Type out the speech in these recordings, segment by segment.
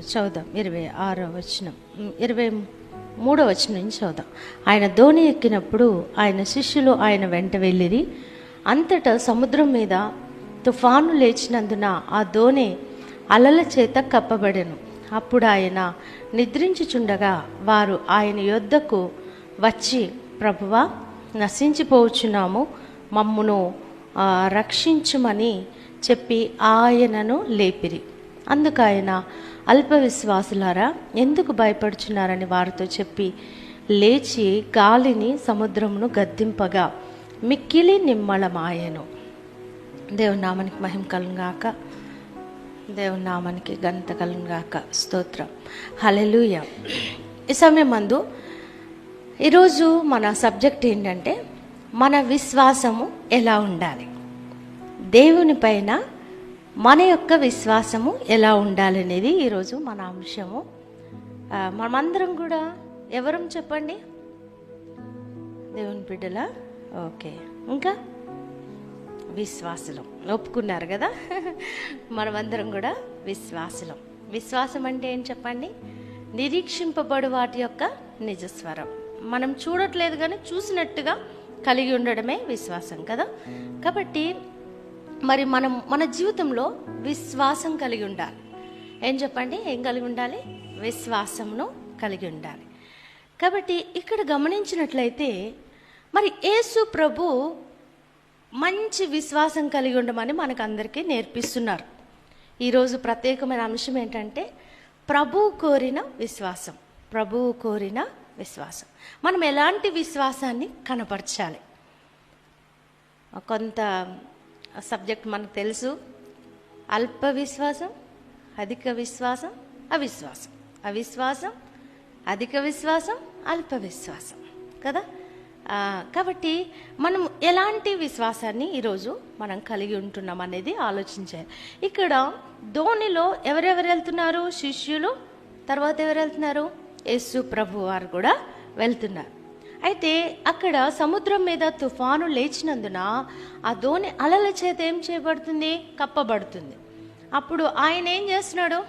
చదువుదాం. ఇరవై ఆరో వచనం. ఇరవై మూడో వచనం నుంచి చదువుదాం. ఆయన ధోని ఎక్కినప్పుడు ఆయన శిష్యులు ఆయన వెంట వెళ్ళిరి. అంతటా సముద్రం మీద తుఫాను లేచినందున ఆ దోణి అలల చేత కప్పబడెను. అప్పుడు ఆయన నిద్రించుచుండగా వారు ఆయన యొద్దకు వచ్చి ప్రభువా నశించిపోవచ్చున్నాము. మమ్మును రక్షించమని రక్షించుమని చెప్పి ఆయనను లేపిరి. అందుకు ఆయన అల్ప విశ్వాసులారా ఎందుకు భయపడుచున్నారని వారితో చెప్పి లేచి గాలిని సముద్రమును గద్దింపగా మిక్కిలి నిమ్మళమాయను దేవునామానికి మహిమ కలును గాక. దేవుని నామానికి స్తోత్రం. హలెలుయ ఈ సమయం మందు ఈరోజు మన సబ్జెక్ట్ ఏంటంటే మన విశ్వాసము ఎలా ఉండాలి? దేవుని పైన మన యొక్క విశ్వాసము ఎలా ఉండాలనేది ఈరోజు మన అంశము. మనమందరం కూడా ఎవరం చెప్పండి? దేవుని బిడ్డల? ఓకే. ఇంకా? విశ్వాసులం. ఒప్పుకున్నారు కదా? మనమందరం కూడా విశ్వాసులం. విశ్వాసం అంటే ఏం చెప్పండి? నిరీక్షింపబడు వాటి యొక్క నిజస్వరం. మనం చూడట్లేదు కానీ చూసినట్టుగా కలిగి ఉండడమే విశ్వాసం కదా? కాబట్టి మరి మనం మన జీవితంలో విశ్వాసం కలిగి ఉండాలి. ఏం చెప్పండి? ఏం కలిగి ఉండాలి? విశ్వాసమును కలిగి ఉండాలి. కాబట్టి ఇక్కడ గమనించినట్లయితే మరి యేసు ప్రభు మంచి విశ్వాసం కలిగి ఉండమని మనకు అందరికీ నేర్పిస్తున్నారు. ఈరోజు ప్రత్యేకమైన అంశం ఏంటంటే ప్రభు కోరిన విశ్వాసం. ప్రభువు కోరిన విశ్వాసం. మనం ఎలాంటి విశ్వాసాన్ని కనపరచాలి? కొంత సబ్జెక్ట్ మనకు తెలుసు. అల్ప విశ్వాసం అధిక విశ్వాసం అవిశ్వాసం. అవిశ్వాసం అధిక విశ్వాసం అల్ప విశ్వాసం. కదా? కాబట్టి మనం ఎలాంటి విశ్వాసాన్ని ఈరోజు మనం కలిగి ఉంటున్నాం అనేది ఆలోచించాలి. ఇక్కడ ధోనిలో ఎవరెవరు వెళ్తున్నారు? శిష్యులు. తర్వాత ఎవరు వెళ్తున్నారు? యేసు ప్రభు వారు కూడా వెళ్తున్నారు. అయితే అక్కడ సముద్రం మీద తుఫాను లేచినందున ఆ ధోని అలల చేత ఏం చేయబడుతుంది? కప్పబడుతుంది. అప్పుడు ఆయన ఏం చేస్తున్నాడు?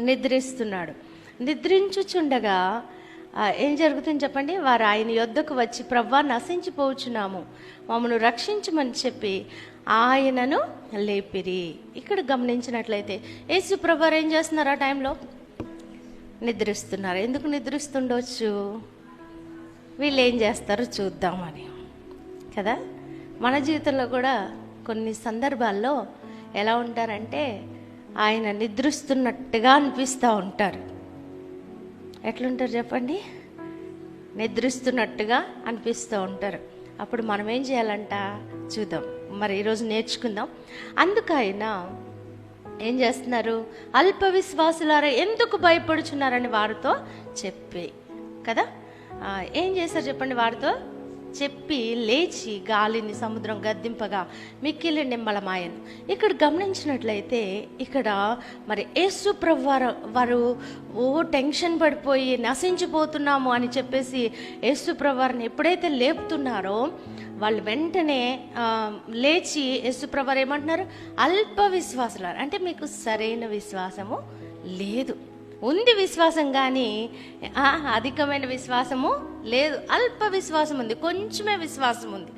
నిద్రిస్తున్నాడు. నిద్రించుచుండగా ఏం జరుగుతుంది చెప్పండి? వారు ఆయన యొద్దకు వచ్చి ప్రవ్వా నశించిపోవచ్చున్నాము మమ్మను రక్షించమని చెప్పి ఆయనను లేపిరి. ఇక్కడ గమనించినట్లయితే యేసు ప్రభు ఏం చేస్తున్నారు ఆ టైంలో? నిద్రిస్తున్నారు. ఎందుకు నిద్రిస్తుండొచ్చు? వీళ్ళు ఏం చేస్తారో చూద్దామని. కదా? మన జీవితంలో కూడా కొన్ని సందర్భాల్లో ఎలా ఉంటారంటే ఆయన నిద్రిస్తున్నట్టుగా అనిపిస్తూ ఉంటారు. ఎట్లుంటారు చెప్పండి? నిద్రిస్తున్నట్టుగా అనిపిస్తూ ఉంటారు. అప్పుడు మనం ఏం చేయాలంట? చూద్దాం. మరి ఈరోజు నేర్చుకుందాం. అందుకైన ఏం చేస్తున్నారు? అల్ప విశ్వాసులారా ఎందుకు భయపడుచున్నారని వారితో చెప్పి. కదా? ఏం చేశారు చెప్పండి వారితో? చెప్పి లేచి గాలిని సముద్రం గద్దింపగా మిక్కిలి నిమ్మలమాయను. ఇక్కడ గమనించినట్లయితే ఇక్కడ మరి యేసు వారు వారు ఓ టెన్షన్ పడిపోయి నశించిపోతున్నాము అని చెప్పేసి యేసు వారిని ఎప్పుడైతే లేపుతున్నారో వాళ్ళు వెంటనే లేచి యేసు వారు ఏమంటున్నారు? అల్ప విశ్వాసులారు అంటే మీకు సరైన విశ్వాసము లేదు. ఉంది విశ్వాసం కానీ అధికమైన విశ్వాసము లేదు. అల్ప విశ్వాసం ఉంది కొంచెమే విశ్వాసం ఉంది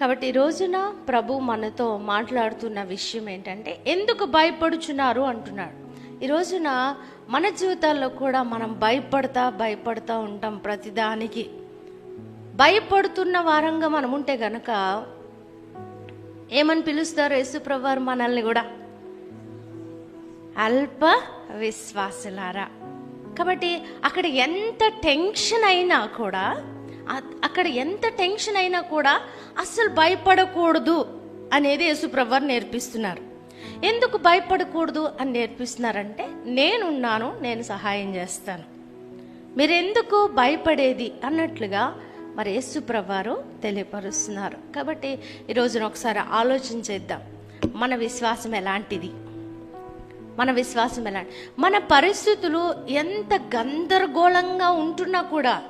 కాబట్టి ఈ రోజున ప్రభు మనతో మాట్లాడుతున్న విషయం ఏంటంటే ఎందుకు భయపడుచున్నారు అంటున్నాడు. ఈ రోజున మన జీవితాల్లో కూడా మనం భయపడతా భయపడతా ఉంటాం ప్రతిదానికి. భయపడుతున్న వారంగా మనం ఉంటే గనక ఏమని పిలుస్తారు యేసు ప్రభు మనల్ని కూడా? అల్ప విశ్వాసులారా. కాబట్టి అక్కడ ఎంత టెన్షన్ అయినా కూడా అక్కడ ఎంత టెన్షన్ అయినా కూడా అస్సలు భయపడకూడదు అనేది యేసుప్రభర్ నేర్పిస్తున్నారు. ఎందుకు భయపడకూడదు అని నేర్పిస్తున్నారంటే నేనున్నాను నేను సహాయం చేస్తాను. మీరెందుకు భయపడేది అన్నట్లుగా మరి యేసుప్రభారు తెలియపరుస్తున్నారు. కాబట్టి ఈరోజున ఒకసారి ఆలోచించేద్దాం మన విశ్వాసం ఎలాంటిది? మన విశ్వాసం ఎలా? మన పరిస్థితులు ఎంత గందరగోళంగా ఉంటున్నా కూడా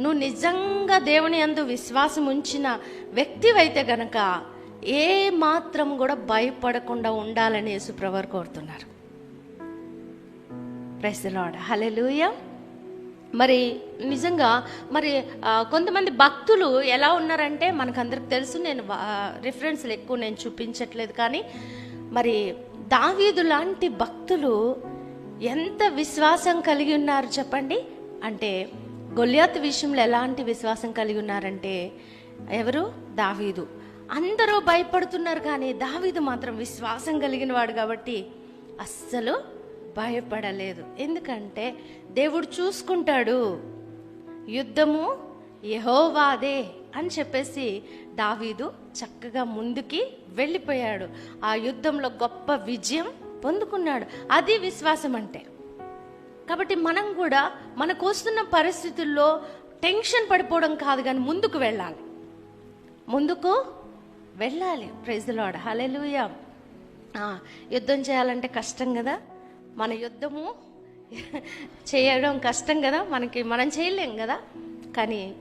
నువ్వు నిజంగా దేవుని అందు విశ్వాసం ఉంచిన వ్యక్తివైతే గనక ఏ మాత్రం కూడా భయపడకుండా ఉండాలని యేసుప్రభర్ కోరుతున్నారు. ప్రెసలాడ్ హలెలుయ మరి నిజంగా మరి కొంతమంది భక్తులు ఎలా ఉన్నారంటే మనకందరికి తెలుసు నేను రిఫరెన్స్లు ఎక్కువ నేను చూపించట్లేదు కానీ మరి దావీదు లాంటి భక్తులు ఎంత విశ్వాసం కలిగి ఉన్నారు చెప్పండి? అంటే గొల్యాత్ విషయంలో ఎలాంటి విశ్వాసం కలిగి ఉన్నారంటే ఎవరు? దావీదు. అందరూ భయపడుతున్నారు కానీ దావీదు మాత్రం విశ్వాసం కలిగిన వాడు కాబట్టి అస్సలు భయపడలేదు. ఎందుకంటే దేవుడు చూసుకుంటాడు యుద్ధము యహోవాదే అని చెప్పేసి దావీదు చక్కగా ముందుకి వెళ్ళిపోయాడు. ఆ యుద్ధంలో గొప్ప విజయం పొందుకున్నాడు. అది విశ్వాసం అంటే. కాబట్టి మనం కూడా మనకు వస్తున్న పరిస్థితుల్లో టెన్షన్ పడిపోవడం కాదు కానీ ముందుకు వెళ్ళాలి. ముందుకు వెళ్ళాలి. ప్రైజ్లాడ్ హలెలుయ యుద్ధం చేయాలంటే కష్టం కదా. మన యుద్ధము చేయడం కష్టం కదా. మనకి మనం చేయలేం కదా. కానీ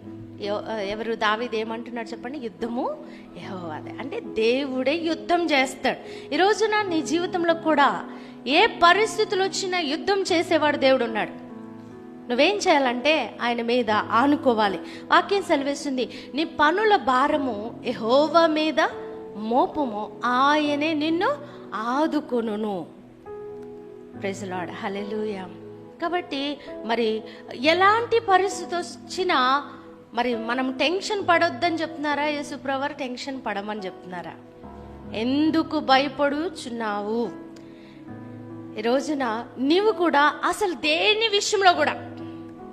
ఎవరు దావిది ఏమంటున్నాడు చెప్పండి? యుద్ధము యహోవాదే. అంటే దేవుడే యుద్ధం చేస్తాడు. ఈరోజున నీ జీవితంలో కూడా ఏ పరిస్థితులు వచ్చినా యుద్ధం చేసేవాడు దేవుడు ఉన్నాడు నువ్వేం చేయాలంటే ఆయన మీద ఆనుకోవాలి. వాక్యం సెలవిస్తుంది నీ పనుల భారము ఎహోవా మీద మోపము ఆయనే నిన్ను ఆదుకొనును. ప్రెజలాడ్ హలెలుయా కాబట్టి మరి ఎలాంటి పరిస్థితి వచ్చినా మరి మనం టెన్షన్ పడొద్దని చెప్తున్నారా? యేసుప్రవర్ టెన్షన్ పడమని చెప్తున్నారా? ఎందుకు భయపడుచున్నావు? ఈ రోజున నీవు కూడా అసలు దేని విషయంలో కూడా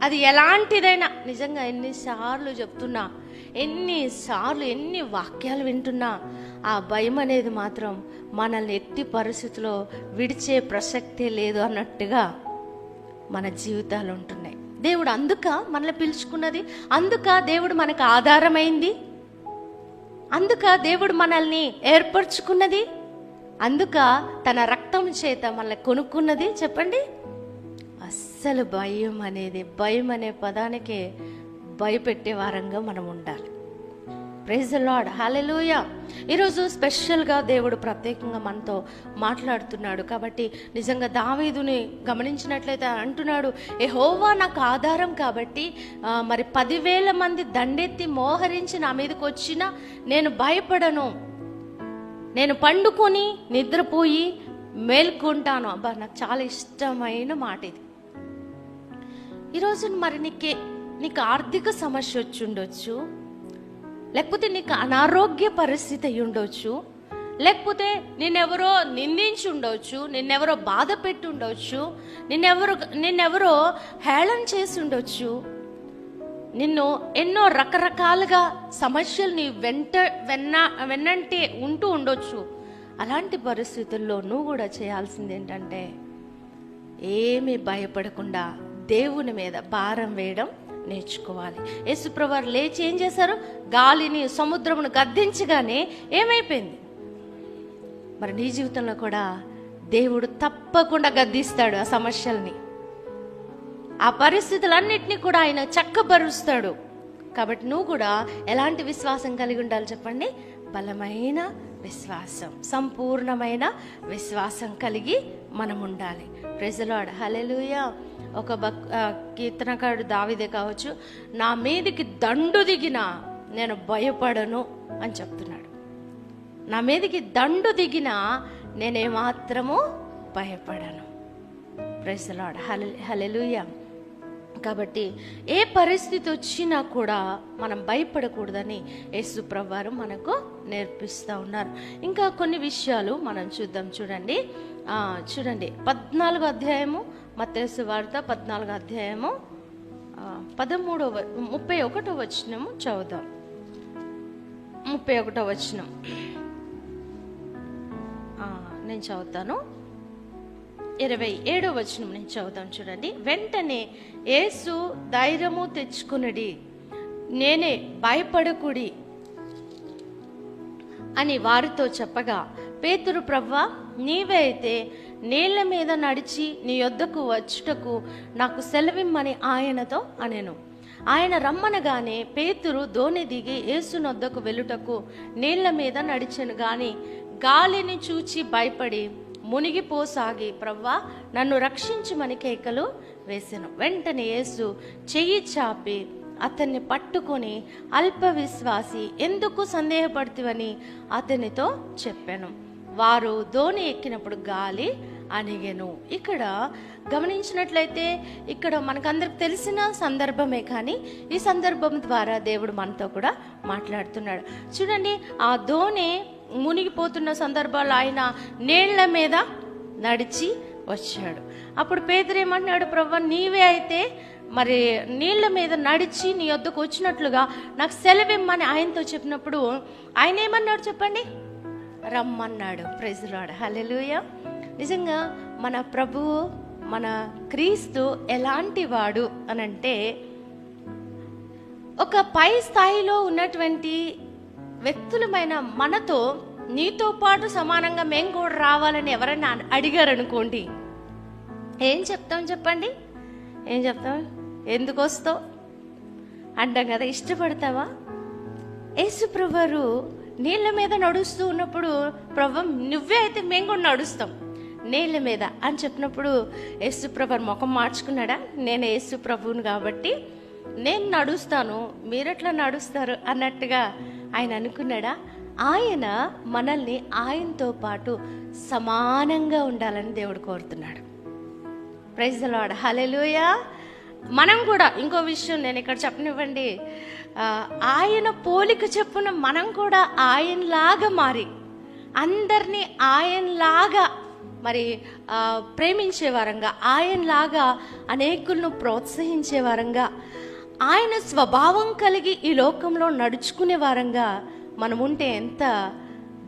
అది ఎలాంటిదైనా నిజంగా ఎన్నిసార్లు చెప్తున్నా ఎన్నిసార్లు ఎన్ని వాక్యాలు వింటున్నా ఆ భయం అనేది మాత్రం మనల్ని ఎట్టి పరిస్థితిలో విడిచే ప్రసక్తే లేదు అన్నట్టుగా మన జీవితాలు ఉంటున్నాయి. దేవుడు అందుక మనల్ని పిలుచుకున్నది? అందుక దేవుడు మనకు ఆధారమైంది? అందుక దేవుడు మనల్ని ఏర్పరచుకున్నది? అందుక తన రక్తం చేత మనల్ని కొనుక్కున్నది? చెప్పండి. అస్సలు భయం అనేది భయం అనే పదానికి భయపెట్టే వారంగా మనం ఉండాలి. ప్రైజ్ లాడ్ హాలెలూయ ఈరోజు స్పెషల్గా దేవుడు ప్రత్యేకంగా మనతో మాట్లాడుతున్నాడు. కాబట్టి నిజంగా దావీదుని గమనించినట్లయితే అంటున్నాడు ఏ హోవా నాకు ఆధారం కాబట్టి మరి పదివేల మంది దండెత్తి మోహరించి నా మీదకి వచ్చినా నేను భయపడను. నేను పండుకొని నిద్రపోయి మేల్కొంటాను. అబ్బా నాకు చాలా ఇష్టమైన మాట ఇది. ఈరోజు మరి నీకే నీకు ఆర్థిక సమస్య వచ్చి ఉండొచ్చు. లేకపోతే నీకు అనారోగ్య పరిస్థితి అయి ఉండొచ్చు. లేకపోతే నిన్నెవరో నిందించి ఉండొచ్చు నిన్నెవరో బాధ పెట్టి ఉండొచ్చు నిన్నెవరో నిన్నెవరో హేళన చేసి ఉండొచ్చు. నిన్ను ఎన్నో రకరకాలుగా సమస్యలు నీ వెంట వెన్న వెన్నంటే ఉంటూ ఉండొచ్చు. అలాంటి పరిస్థితుల్లో నువ్వు కూడా చేయాల్సింది ఏంటంటే ఏమీ భయపడకుండా దేవుని మీద భారం వేయడం నేర్చుకోవాలి. యేసుప్రవారు లేచి ఏం చేశారు? గాలిని సముద్రమును గద్దించగానే ఏమైపోయింది? మరి నీ జీవితంలో కూడా దేవుడు తప్పకుండా గద్దిస్తాడు ఆ సమస్యల్ని. ఆ పరిస్థితులన్నిటినీ కూడా ఆయన చక్కబరుస్తాడు. కాబట్టి నువ్వు కూడా ఎలాంటి విశ్వాసం కలిగి ఉండాలి చెప్పండి? బలమైన విశ్వాసం సంపూర్ణమైన విశ్వాసం కలిగి మనం ఉండాలి ప్రజలాడ్ హలెలుయ ఒక భక్ కీర్తనకారుడు దావిదే కావచ్చు నా మీదికి దండు దిగిన నేను భయపడను అని చెప్తున్నాడు. నా మీదకి దండు దిగిన నేనేమాత్రము భయపడను. ప్రైసలాడ్ హల హలెలుయ కాబట్టి ఏ పరిస్థితి వచ్చినా కూడా మనం భయపడకూడదని యేసు ప్రభువారు మనకు నేర్పిస్తూ ఉన్నారు. ఇంకా కొన్ని విషయాలు మనం చూద్దాం చూడండి. చూడండి. పద్నాలుగో అధ్యాయము మత్స్సు వార్త పద్నాలుగో అధ్యాయము పదమూడవ ముప్పై ఒకటో వచనము చదువుదాం. ముప్పై ఒకటో వచనం. నేను చదువుతాను. ఇరవై ఏడో వచనం నేను చదువుతాం చూడండి. వెంటనే యేసు ధైర్యము తెచ్చుకునడి. నేనే భయపడకుడి అని వారితో చెప్పగా పేతురు ప్రవ్వా నీవే అయితే నీళ్ళ మీద నడిచి నీ యొద్దకు వచ్చుటకు నాకు సెలవిమ్మని ఆయనతో అనెను. ఆయన రమ్మనగానే పేతురు దోణి దిగి ఏసునొద్దకు వెళ్ళుటకు నీళ్ళ మీద నడిచెను గాని గాలిని చూచి భయపడి మునిగిపోసాగి ప్రవ్వా నన్ను రక్షించమని కేకలు వేసాను. వెంటనే యేసు చెయ్యి చాపి అతన్ని పట్టుకొని అల్ప విశ్వాసి ఎందుకు సందేహపడుతువని అతనితో చెప్పాను. వారు దోణి ఎక్కినప్పుడు గాలి అణిగెను. ఇక్కడ గమనించినట్లయితే ఇక్కడ మనకందరికి తెలిసిన సందర్భమే కానీ ఈ సందర్భం ద్వారా దేవుడు మనతో కూడా మాట్లాడుతున్నాడు. చూడండి ఆ ధోని మునిగిపోతున్న సందర్భాల్లో ఆయన నీళ్ళ మీద నడిచి వచ్చాడు. అప్పుడు పేదరేమన్నాడు ప్రభా ప్రభు నీవే అయితే మరి నీళ్ళ మీద నడిచి నీ వద్దకు వచ్చినట్లుగా నాకు సెలవిమ్మని ఆయనతో చెప్పినప్పుడు ఆయన ఏమన్నాడు చెప్పండి? రమ్మన్నాడు ప్రెజరాడ్ హలెలుయ నిజంగా మన ప్రభువు మన క్రీస్తు ఎలాంటి వాడు అని అంటే ఒక పై స్థాయిలో ఉన్నటువంటి వ్యక్తులమైన మనతో నీతో పాటు సమానంగా మేము కూడా రావాలని ఎవరైనా అడిగారనుకోండి. ఏం చెప్తాం చెప్పండి? ఏం చెప్తాం? ఎందుకు వస్తావు? అంటాం కదా ఇష్టపడతావా? యేసు ప్రభువారు నీళ్ళ మీద నడుస్తూ ఉన్నప్పుడు ప్రభు నువ్వే అయితే మేము కూడా నడుస్తాం నీళ్ళ మీద అని చెప్పినప్పుడు యేసు ముఖం మార్చుకున్నాడా? నేను యేసు ప్రభువును కాబట్టి నేను నడుస్తాను మీరెట్లా నడుస్తారు? అన్నట్టుగా ఆయన అనుకున్నాడా? ఆయన మనల్ని ఆయనతో పాటు సమానంగా ఉండాలని దేవుడు కోరుతున్నాడు. ప్రైజ్ లాడ్ హలెలుయా మనం కూడా ఇంకో విషయం నేను ఇక్కడ చెప్పనివ్వండి. ఆయన పోలిక చెప్పున మనం కూడా ఆయనలాగా మారి అందరినీ ఆయనలాగా మరి ప్రేమించే వారంగా ఆయనలాగా అనేకులను ప్రోత్సహించే వారంగా ఆయన స్వభావం కలిగి ఈ లోకంలో నడుచుకునే వారంగా మనం ఉంటే ఎంత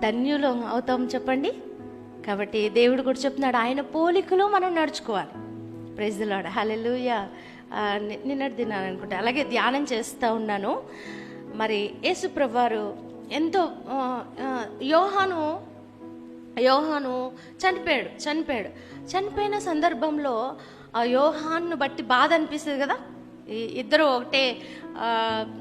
ధన్యులం అవుతాం చెప్పండి? కాబట్టి దేవుడు కూడా చెప్తున్నాడు ఆయన పోలికలో మనం నడుచుకోవాలి. ప్రైజ్ హలెలుయ నిన్నటి దినాను అనుకుంటా. అలాగే ధ్యానం చేస్తూ ఉన్నాను. మరి యేసుప్రభువారు ఎంతో యోహాను యోహాను చనిపోయాడు చనిపోయాడు. చనిపోయిన సందర్భంలో ఆ యోహాన్ను బట్టి బాధ అనిపిస్తుంది కదా? ఇద్దరు ఒకటే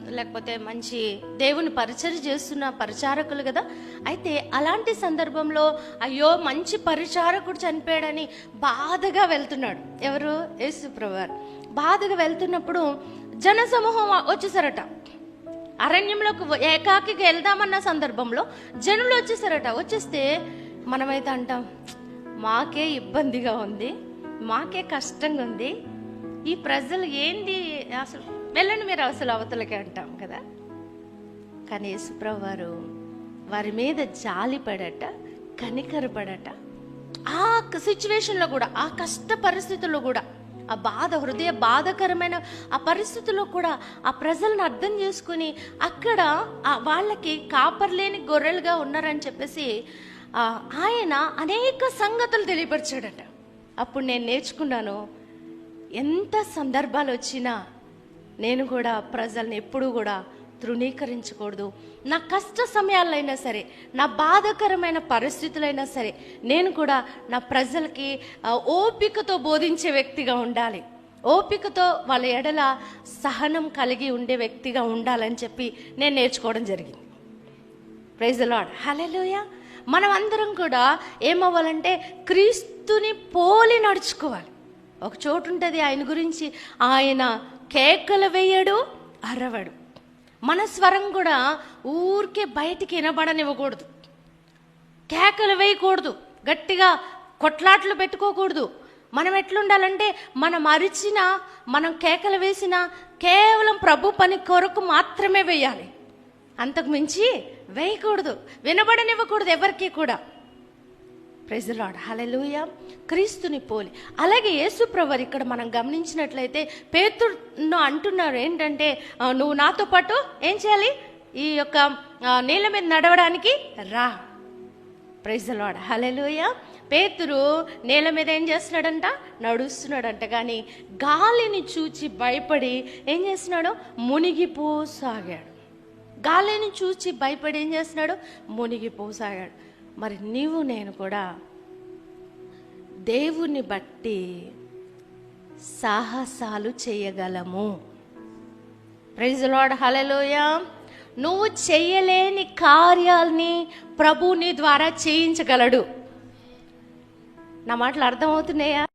లేకపోతే మంచి దేవుని పరిచయం చేస్తున్న పరిచారకులు కదా. అయితే అలాంటి సందర్భంలో అయ్యో మంచి పరిచారకుడు చనిపోయాడని బాధగా వెళ్తున్నాడు. ఎవరు? యేసు ప్రభువారు. బాధగా వెళ్తున్నప్పుడు జనసమూహం వచ్చేసారట. అరణ్యంలోకి ఏకాకిగా వెళ్దామన్న సందర్భంలో జనులు వచ్చేసారట. వచ్చేస్తే మనమైతే అంటాం మాకే ఇబ్బందిగా ఉంది మాకే కష్టంగా ఉంది ఈ ప్రజలు ఏంది అసలు? వెళ్ళండి మీరు అసలు అవతలకి అంటాం కదా? కానీ యేసుప్రభు వారు వారి మీద జాలిపడట కనికరపడట ఆ సిచ్యువేషన్లో కూడా ఆ కష్ట పరిస్థితుల్లో కూడా ఆ బాధ హృదయ బాధకరమైన ఆ పరిస్థితుల్లో కూడా ఆ ప్రజలను అర్థం చేసుకుని అక్కడ ఆ వాళ్ళకి కాపర్లేని గొర్రెలుగా ఉన్నారని చెప్పేసి ఆయన అనేక సంగతులు తెలియపరిచాడట. అప్పుడు నేను నేర్చుకున్నాను ఎంత సందర్భాలు వచ్చినా నేను కూడా ప్రజల్ని ఎప్పుడూ కూడా తృణీకరించకూడదు. నా కష్ట సమయాలైనా సరే నా బాధకరమైన పరిస్థితులైనా సరే నేను కూడా నా ప్రజలకి ఓపికతో బోధించే వ్యక్తిగా ఉండాలి. ఓపికతో వాళ్ళ ఎడల సహనం కలిగి ఉండే వ్యక్తిగా ఉండాలని చెప్పి నేను నేర్చుకోవడం జరిగింది. ప్రైజ్ లాడ్ హలెలుయ మనం అందరం కూడా ఏమవ్వాలంటే క్రీస్తుని పోలి నడుచుకోవాలి. ఒక చోటు ఉంటుంది ఆయన గురించి. ఆయన కేకలు వేయడు అరవడు. మన స్వరం కూడా ఊరికే బయటికి వినబడనివ్వకూడదు. కేకలు వేయకూడదు గట్టిగా కొట్లాట్లు పెట్టుకోకూడదు. మనం ఎట్లుండాలంటే మనం అరిచిన మనం కేకలు వేసిన కేవలం ప్రభు పని కొరకు మాత్రమే వేయాలి. అంతకు మించి వేయకూడదు వినబడనివ్వకూడదు ఎవరికీ కూడా. ప్రెజలాడ్ హలలుయ క్రీస్తుని పోలి. అలాగే యేసుప్రవర్ ఇక్కడ మనం గమనించినట్లయితే పేతును అంటున్నారు ఏంటంటే నువ్వు నాతో పాటు ఏం చేయాలి? ఈ యొక్క నీళ్ళ మీద నడవడానికి రా. ప్రెజలాడ్ హలలుయ పేతురు నేల మీద ఏం చేస్తున్నాడంట? నడుస్తున్నాడంట. కానీ గాలిని చూచి భయపడి ఏం చేస్తున్నాడు? మునిగిపోసాగాడు. గాలిని చూచి భయపడి ఏం చేస్తున్నాడు? మునిగిపోసాగాడు. మరి నీవు నేను కూడా దేవుని బట్టి సాహసాలు చేయగలము. ప్రైజ్ లాడ్ హలలోయ నువ్వు చేయలేని కార్యాల్ని ప్రభుని ద్వారా చేయించగలడు. నా మాటలు అర్థమవుతున్నాయా?